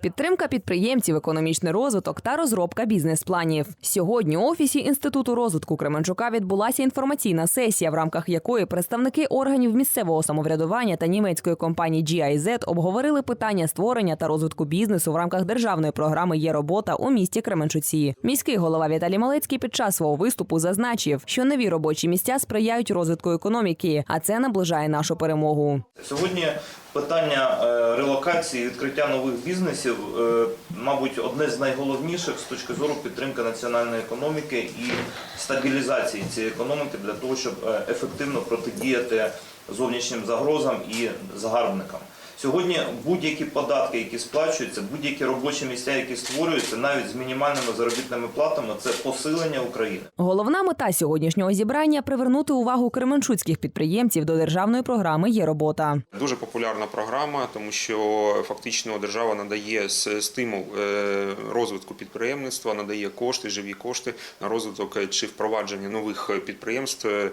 підтримка підприємців, економічний розвиток та розробка бізнес-планів. Сьогодні у офісі інституту розвитку Кременчука відбулася інформаційна сесія, в рамках якої представники органів місцевого самоврядування та німецької компанії GIZ обговорили питання створення та розвитку бізнесу в рамках державної програми Є робота у місті Кременчуці. Міський голова Віталій Малецький під час свого виступу зазначив, що нові робочі місця сприяють розвитку економіки, а це наближає нашу перемогу. Сьогодні питання е, релокації, відкриття нових бізнесів, е, мабуть, одне з найголовніших з точки зору підтримки національної економіки і стабілізації цієї економіки для того, щоб е, ефективно протидіяти зовнішнім загрозам і загарбникам. Сьогодні будь-які податки, які сплачуються, будь-які робочі місця, які створюються, навіть з мінімальними заробітними платами, це посилення України. Головна мета сьогоднішнього зібрання привернути увагу кременчуцьких підприємців до державної програми Є робота. Дуже популярна програма, тому що фактично держава надає стимул е, розвитку підприємництва, надає кошти, живі кошти на розвиток е, чи впровадження нових підприємств е,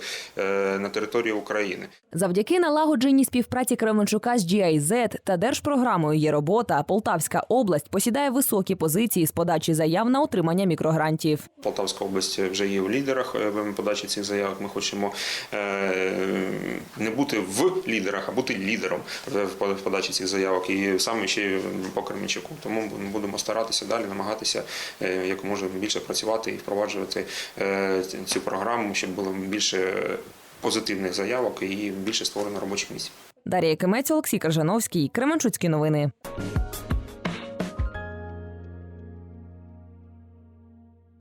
на території України. Завдяки налагодженій співпраці Кременчука з GIZ та держпрограмою Є робота. Полтавська область посідає високі позиції з подачі заяв на отримання мікрогрантів. Полтавська область вже є в лідерах е, в подачі цих заявок. Ми хочемо е, не бути в лідерах, а бути лідером в подачі цих заявок. І саме ще по Кременчуку. Тому ми будемо старатися далі, намагатися е, як можна більше працювати і впроваджувати цю програму, щоб було більше позитивних заявок і більше створено робочих місць. Дар'я Кимець, Олексій Каржановський, Кременчуцькі новини.